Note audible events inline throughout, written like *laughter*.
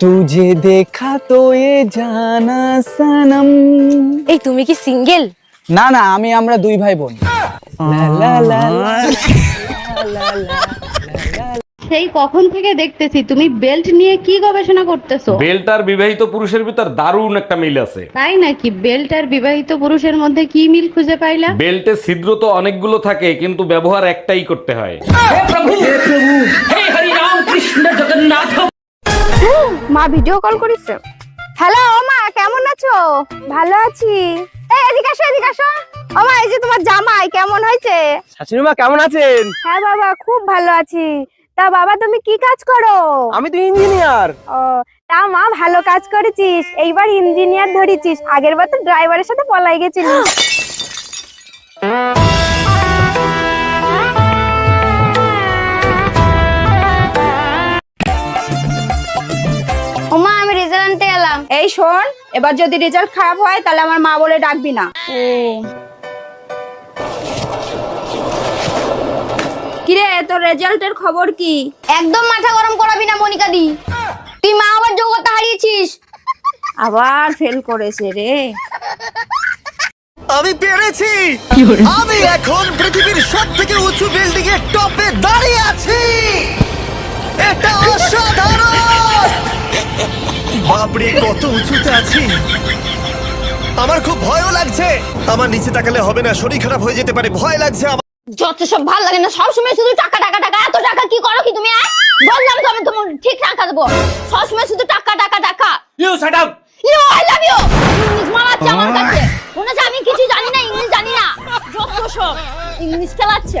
তুঝে দেখা তো এ জানা সনম এই তুমি কি সিঙ্গেল না না আমি আমরা দুই ভাই বোন সেই কখন থেকে দেখতেছি তুমি বেল্ট নিয়ে কি গবেষণা করতেছো বেল্ট আর বিবাহিত পুরুষের ভিতর দারুণ একটা মিল আছে তাই নাকি বেল্ট আর বিবাহিত পুরুষের মধ্যে কি মিল খুঁজে পাইলা বেল্টে ছিদ্র তো অনেকগুলো থাকে কিন্তু ব্যবহার একটাই করতে হয় হে প্রভু হে প্রভু ভিডিও কল করেছে। হ্যালো ও মা কেমন আছো? ভালো আছি। এই এদিকে আসো এদিকে আসো। ও মা এই যে তোমার জামাই কেমন হয়েছে? শাশুড়ি মা কেমন আছেন? হ্যাঁ বাবা খুব ভালো আছি। তা বাবা তুমি কি কাজ করো? আমি তো ইঞ্জিনিয়ার। ও তা মা ভালো কাজ করেছিস। এইবার ইঞ্জিনিয়ার ধরেছিস। আগের বার তো ড্রাইভারের সাথে পলাই গেছিলিস। *gasps* আনতে এলাম। এই শোন এবার যদি রেজাল্ট খারাপ হয় তাহলে আমার মা বলে ডাকবি না। কিরে তোর রেজাল্টের খবর কি? একদম মাথা গরম করাবি না মনিকা দি। তুই মা আবার যোগ্যতা হারিয়েছিস। আবার ফেল করেছে রে। আমি পেরেছি। আমি এখন পৃথিবীর সব থেকে উঁচু বিল্ডিং এর টপে দাঁড়িয়ে আছি। এটা বাপরে কত উঁচুতে আছি। আমার খুব ভয়ও লাগছে। আমার নিচে তাকালে হবে না শরীর খারাপ হয়ে যেতে পারে ভয় লাগছে আমার। যত সব ভালো লাগে না সবসময় শুধু টাকা টাকা টাকা এত টাকা কি করো কি তুমি আহ? বললাম তো আমি তোমার ঠিক টাকা দেবো সবসময় শুধু টাকা টাকা টাকা। You shut up you I love you English মারাচ্ছে আমার কাছে। মনে হচ্ছে আমি কিছু জানি না ইংলিশ জানি না। যত সব ইংলিশ খেলাচ্ছে।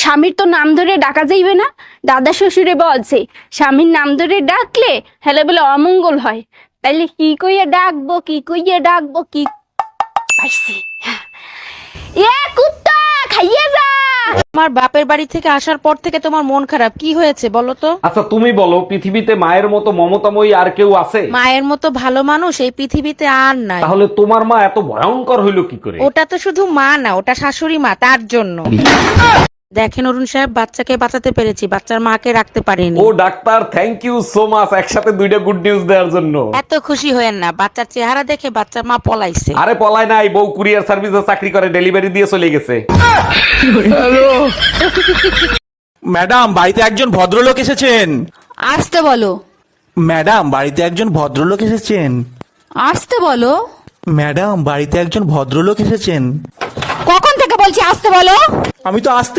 স্বামীর তো নাম ধরে ডাকা যাইবে না। দাদা শ্বশুরে বলছে স্বামীর নাম ধরে ডাকলে হেলে বলে অমঙ্গল হয়। তাইলে কি কইয়া ডাকবো কি কইয়া ডাকবো কি পাইছি। এ কুত্তা খাইয়ে যা। আমার বাপের বাড়ি থেকে আসার পর থেকে তোমার মন খারাপ। কি হয়েছে বলো তো? আচ্ছা তুমি বলো পৃথিবীতে মায়ের মতো মমতাময়ী আর কেউ আছে? মায়ের মতো ভালো মানুষ এই পৃথিবীতে আর নাই। তাহলে তোমার মা এত ভয়ঙ্কর হইল কি করে? ওটা তো শুধু মা না ওটা শাশুড়ি মা তার জন্য। দেখেন অরুণ সাহেব বাচ্চাকে বাঁচাতে পেরেছি বাচ্চার মাকে রাখতে পারিনি। ও doctor thank you so much একসাথে দুইটা গুড নিউজ দেওয়ার জন্য। এত খুশি হয়েন না বাচ্চার চেহারা দেখে বাচ্চার মা পলাইছে। আরে পলায় নাই বউ কুরিয়ার সার্ভিসে চাকরি করে ডেলিভারি দিয়ে চলে গেছে। ম্যাডাম বাড়িতে একজন ভদ্রলোক এসেছেন। আসতে বলো। ম্যাডাম বাড়িতে একজন ভদ্রলোক এসেছেন। আসতে বলো। ম্যাডাম বাড়িতে একজন ভদ্রলোক এসেছেন। কখন থেকে বলছি আসতে বলো? আমি তো আসতে